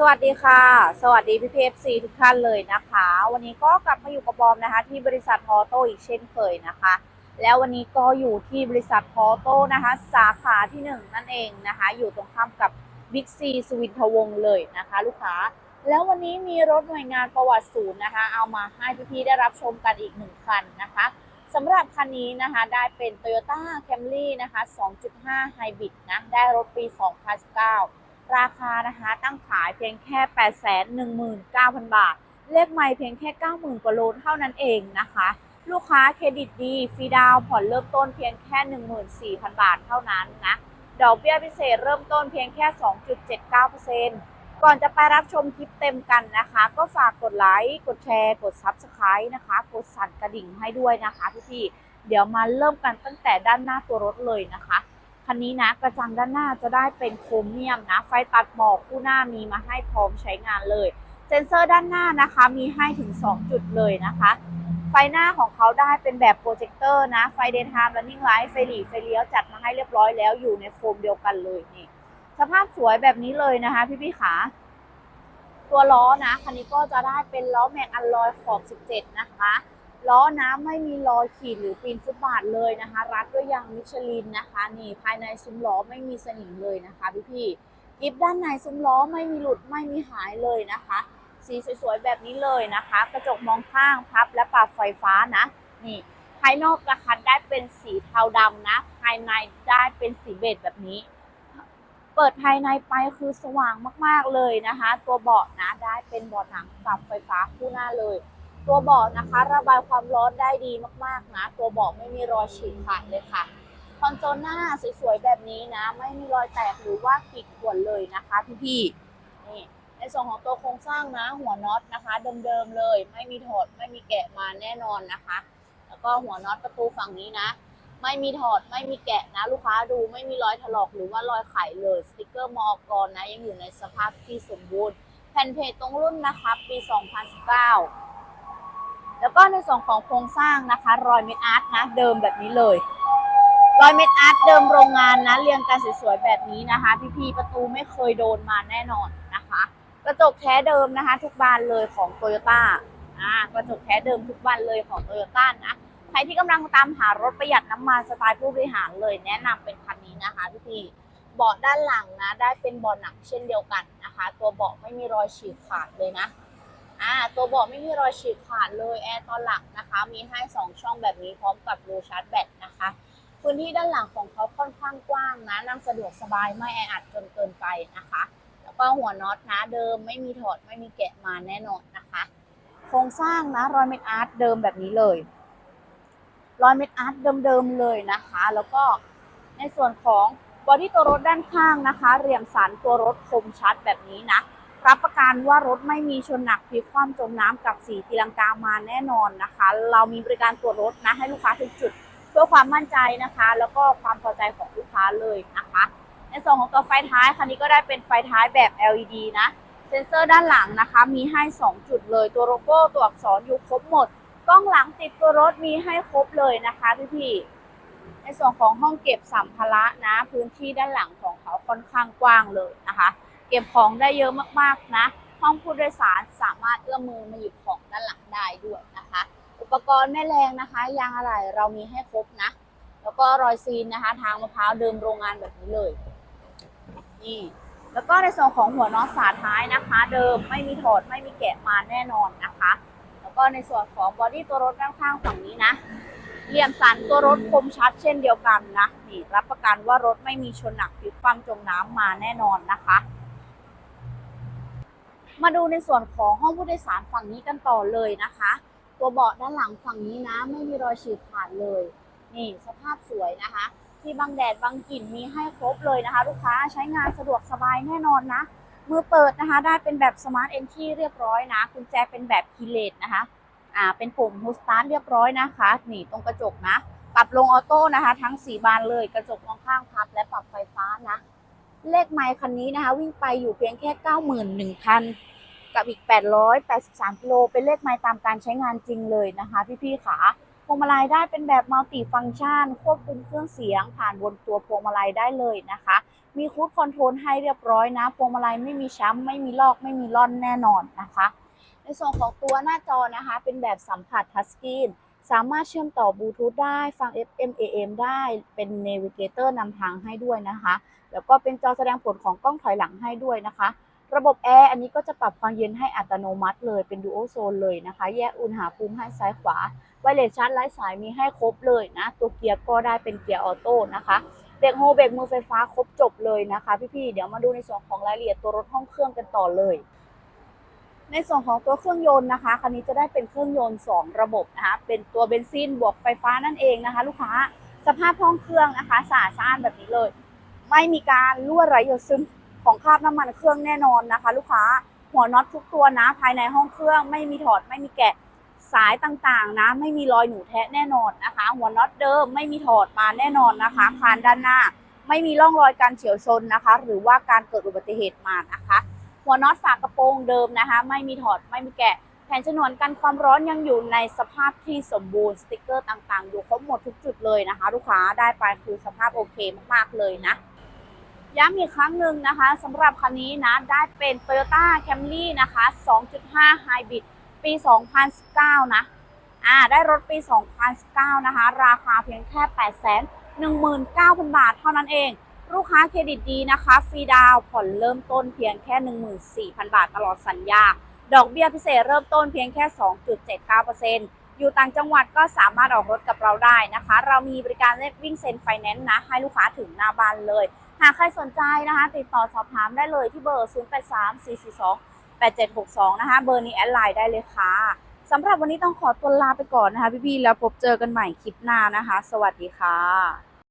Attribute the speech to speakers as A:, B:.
A: สวัสดีค่ะ สวัสดีพี่พีเอฟซีทุกท่านเลยนะคะ วันนี้ก็กลับมาอยู่กับบอมนะคะ ที่บริษัทพอโตอีกเช่นเคยนะคะ แล้ววันนี้ก็อยู่ที่บริษัทพอโตนะคะ สาขาที่หนึ่งนั่นเองนะคะ อยู่ตรงข้ามกับบิ๊กซีสวินทวงศ์เลยนะคะ ลูกค้า แล้ววันนี้มีรถหน่วยงานประวัติศูนย์นะคะ เอามาให้พี่ๆได้รับชมกันอีกหนึ่งคันนะคะสำหรับคันนี้นะคะได้เป็น Toyota Camry นะคะ 2.5 Hybrid นะได้รถปี 2019 ราคานะคะตั้งขายเพียงแค่ 819,000 บาท เลขไม่เพียงแค่ 90,000กว่าโลเท่านั้นเองนะคะ ลูกค้าเครดิตดีฟรีดาวผ่อนเริ่มต้นเพียงแค่ 14,000 บาทเท่านั้นนะ ดอกเบี้ยพิเศษเริ่มต้นเพียงแค่ 2.79%ก่อนจะไปรับชมคลิปเต็มกันนะคะ ก็ฝากกดไลค์กดแชร์กด Subscribe นะคะ กดสั่นกระดิ่งให้ด้วยนะคะพี่ๆเดี๋ยวมาเริ่มกันตั้งแต่ด้านหน้าตัวรถเลยนะคะ คันนี้นะกระจังด้านหน้าจะได้เป็นโครเมียมนะ ไฟตัดหมอกคู่หน้ามีมาให้พร้อมใช้งานเลย เซ็นเซอร์ด้านหน้านะคะมีให้ถึง 2 จุดเลยนะคะ ไฟหน้าของเขาได้เป็นแบบโปรเจคเตอร์นะ ไฟเดนไทม์ running light ไฟหลีไฟเลี้ยวจัดมาให้เรียบร้อยแล้วอยู่ในโคมเดียวกันเลยนี่สภาพสวยแบบนี้เลยนะคะ พี่พี่ขาตัวล้อนะคันนี้ก็จะได้เป็นล้อแม็กอัลลอยขอบ 17 นะคะ ล้อน้ำไม่มีรอยขีดหรือปีนฟุตบาทเลยนะคะ รัดด้วยยางมิชลินนะคะ นี่ภายในซุ้มล้อไม่มีสนิมเลยนะคะพี่พี่กิฟด้านในซุ้มล้อไม่มีหลุดไม่มีหายเลยนะคะ สีสวยๆแบบนี้เลยนะคะ กระจกมองข้างพับและปรับไฟฟ้านะ นี่ภายนอกกระคันได้เป็นสีเทาดำนะ ภายในได้เป็นสีเบจแบบนี้ เปิดภายในไปคือสว่างมากๆเลยนะคะ ตัวเบาะนะได้เป็นเบาะหนังปรับไฟฟ้าคู่หน้าเลย ตัวเบาะนะคะ ระบายความร้อนได้ดีมากๆนะ ตัวเบาะไม่มีรอยฉีกขาดเลยค่ะ คอนโซลหน้าสวยๆแบบนี้นะ ไม่มีรอยแตกหรือว่าขีดข่วนเลยนะคะพี่ๆนี่ในส่วนของตัวโครงสร้างนะ หัวน็อตนะคะ เดิมๆเลย ไม่มีถอดไม่มีแกะมาแน่นอนนะคะ แล้วก็หัวน็อตประตูฝั่งนี้นะ ไม่มีถอดไม่มีแกะนะ ลูกค้าดูไม่มีรอยถลอกหรือว่ารอยไขเลยสติกเกอร์มอกรนะยังอยู่ในสภาพที่สมบูรณ์แผ่นเพจตรงรุ่นนะคะปี 2019 แล้วก็ในส่วนของโครงสร้างนะคะรอยเม็ดอาร์ตนะเดิมแบบนี้เลยรอยเม็ดอาร์ตเดิมโรงงานนะเรียงกันสวยๆแบบนี้นะคะ พี่ๆประตูไม่เคยโดนมาแน่นอนนะคะ กระจกแท้เดิมนะคะ ทุกบานเลยของโตโยต้าอ่ากระจกแท้เดิมทุกบานเลยของโตโยต้านะใครที่กำลังตามหารถประหยัดน้ำมันสไตล์ผู้บริหารเลย แนะนำเป็นคันนี้นะคะพี่ๆเบาะด้านหลังนะ ได้เป็นเบาะหนังเช่นเดียวกันนะคะ ตัวเบาะไม่มีรอยฉีกขาดเลยนะ ตัวเบาะไม่มีรอยฉีกขาดเลยแอร์ตอนหลังนะคะ มีให้ 2 ช่องแบบนี้พร้อมกับรูชาร์จแบตนะคะ พื้นที่ด้านหลังของเขาค่อนข้างกว้างนะนั่งสะดวกสบายไม่แออัดจนเกินไปนะคะ แล้วก็หัวน็อตนะเดิมไม่มีถอดไม่มีแกะมาแน่นอนนะคะ โครงสร้างนะรอยเม็ดอาร์ตเดิมแบบนี้เลยรอยเม็ดอาร์ตเดิมๆเลยนะคะ แล้วก็ในส่วนของบอดี้ตัวรถด้านข้างนะคะ เรียมสันตัวรถคมชัดแบบนี้นะ รับประกันว่ารถไม่มีชนหนักพลิกคว่ำจมน้ำกับสีตีลังกามาแน่นอนนะคะ เรามีบริการตรวจรถนะให้ลูกค้าทุกจุด เพื่อความมั่นใจนะคะ แล้วก็ความพอใจของลูกค้าเลยนะคะ ในส่วนของตัวไฟท้ายคันนี้ก็ได้เป็นไฟท้ายแบบ LED นะเซ็นเซอร์ด้านหลังนะคะ มีให้ 2 จุดเลยตัวโลโก้ตัวอักษรอยู่ครบหมดกล้องหลังติดตัวรถมีให้ครบเลยนะคะพี่พี่ๆในส่วนของห้องเก็บสัมภาระนะ พื้นที่ด้านหลังของเขาค่อนข้างกว้างเลยนะคะ เก็บของได้เยอะมากๆนะ ห้องผู้โดยสารสามารถเอื้อมมือมาหยิบของด้านหลังได้ด้วยนะคะ อุปกรณ์แม่แรงนะคะ ยางอะไรเรามีให้ครบนะ แล้วก็รอยซีนนะคะ ทางมะพร้าวเดิมโรงงานแบบนี้เลย นี่แล้วก็ในส่วนของหัวน็อตฝาท้ายนะคะ เดิมไม่มีถอดไม่มีแกะมาแน่นอนนะคะ แล้วก็ในส่วนของบอดี้ตัวรถด้านข้างฝั่งนี้นะเหลี่ยมสันตัวรถคมชัดเช่นเดียวกันนะนี่รับประกันว่ารถไม่มีชนหนักพลิกคว่ำจมน้ำมาแน่นอนนะคะ มาดูในส่วนของห้องผู้โดยสารฝั่งนี้กันต่อเลยนะคะ ตัวเบาะด้านหลังฝั่งนี้นะ ไม่มีรอยฉีกขาดเลยนี่สภาพสวยนะคะ ที่บังแดดบังกลิ่นมีให้ครบเลยนะคะ ลูกค้าใช้งานสะดวกสบายแน่นอนนะมือเปิดนะคะ ได้เป็นแบบสมาร์ทเอนที่เรียบร้อยนะกุญแจเป็นแบบคีเลสนะคะอ่าเป็นปุ่มฮูสตาร์ทเรียบร้อยนะคะนี่ตรงกระจกนะ ปรับลงออโต้นะคะ ทั้ง 4 บานเลยกระจกมองข้างพับและปรับไฟฟ้านะ เลขไมล์คันนี้นะคะ วิ่งไปอยู่เพียงแค่ 91,000 กับอีก 883กิโลเป็นเลขไมล์ตามการใช้งานจริงเลยนะคะ พี่ๆขาพวงมาลัยได้เป็นแบบมัลติฟังก์ชัน ควบคุมเครื่องเสียง ผ่านบนตัวพวงมาลัยได้เลยนะคะ มีคูดคอนโทรลให้เรียบร้อยนะ พวงมาลัยไม่มีช้ำ ไม่มีลอก ไม่มีร่อนแน่นอนนะคะ ในส่วนของตัวหน้าจอนะคะ เป็นแบบสัมผัสทัชสกรีน สามารถเชื่อมต่อบลูทูธได้ฟัง FM AM ได้เป็นเนวิเกเตอร์นำทางให้ด้วยนะคะ แล้วก็เป็นจอแสดงผลของกล้องถอยหลังให้ด้วยนะคะ ระบบแอร์อันนี้ก็จะปรับความเย็นให้อัตโนมัติเลยเป็นดูโอโซนเลยนะคะ แยกอุณหภูมิให้ซ้ายขวาไวเลสชาร์จไร้สายมีให้ครบเลยนะ ตัวเกียร์ก็ได้เป็นเกียร์ออโต้นะคะเบรกโฮเบรกมือไฟฟ้าครบจบเลยนะคะ พี่ๆเดี๋ยวมาดูในส่วนของรายละเอียดตัวรถห้องเครื่องกันต่อเลย ในส่วนของตัวเครื่องยนต์นะคะคันนี้จะได้เป็นเครื่องยนต์ 2 ระบบนะคะเป็นตัวเบนซินบวกไฟฟ้านั่นเองนะคะ ลูกค้าสภาพห้องเครื่องนะคะสะอาดสะอ้านแบบนี้เลย ไม่มีการรั่วไหลหยดซึมของคราบน้ำมันเครื่องแน่นอนนะคะ ลูกค้าหัวน็อตทุกตัวนะ ภายในห้องเครื่องไม่มีถอดไม่มีแกะสายต่างๆนะ ไม่มีรอยหนูแทะแน่นอนนะคะ หัวน็อตเดิมไม่มีถอดมาแน่นอนนะคะ คานด้านหน้า ไม่มีร่องรอยการเฉียวชนนะคะ หรือว่าการเกิดอุบัติเหตุมานะคะ หัวน็อตฝากระโปรงเดิมนะคะ ไม่มีถอดไม่มีแกะแผ่นฉนวนกันความร้อนยังอยู่ในสภาพที่สมบูรณ์สติกเกอร์ต่างๆ อยู่ครบหมดทุกจุดเลยนะคะ ลูกค้าได้ไปคือสภาพโอเคมากๆเลยนะย้ำอีกครั้งหนึ่งนะคะสำหรับคันนี้นะ ได้เป็น Toyota Camry นะคะ 2.5 Hybrid ปี 2019 นะอ่าได้รถปี 2019 นะคะ ราคาเพียงแค่ 819,000 บาทเท่านั้นเอง ลูกค้าเครดิตดีนะคะฟรีดาวผ่อนเริ่มต้นเพียงแค่ 14,000 บาทตลอดสัญญา ดอกเบี้ยพิเศษเริ่มต้นเพียงแค่ 2.79%อยู่ต่างจังหวัดก็สามารถออกรถกับเราได้นะคะ เรามีบริการเลขวิ่งเซ็นไฟแนนซ์นะ ให้ลูกค้าถึงหน้าบ้านเลย หากใครสนใจนะคะ ติดต่อสอบถามได้เลยที่เบอร์ 083442 8762 นะคะ เบอร์นี้แอดไลน์ได้เลยค่ะสำหรับวันนี้ต้องขอตัวลาไปก่อนนะคะพี่ๆแล้วพบเจอกันใหม่คลิปหน้านะคะ สวัสดีค่ะ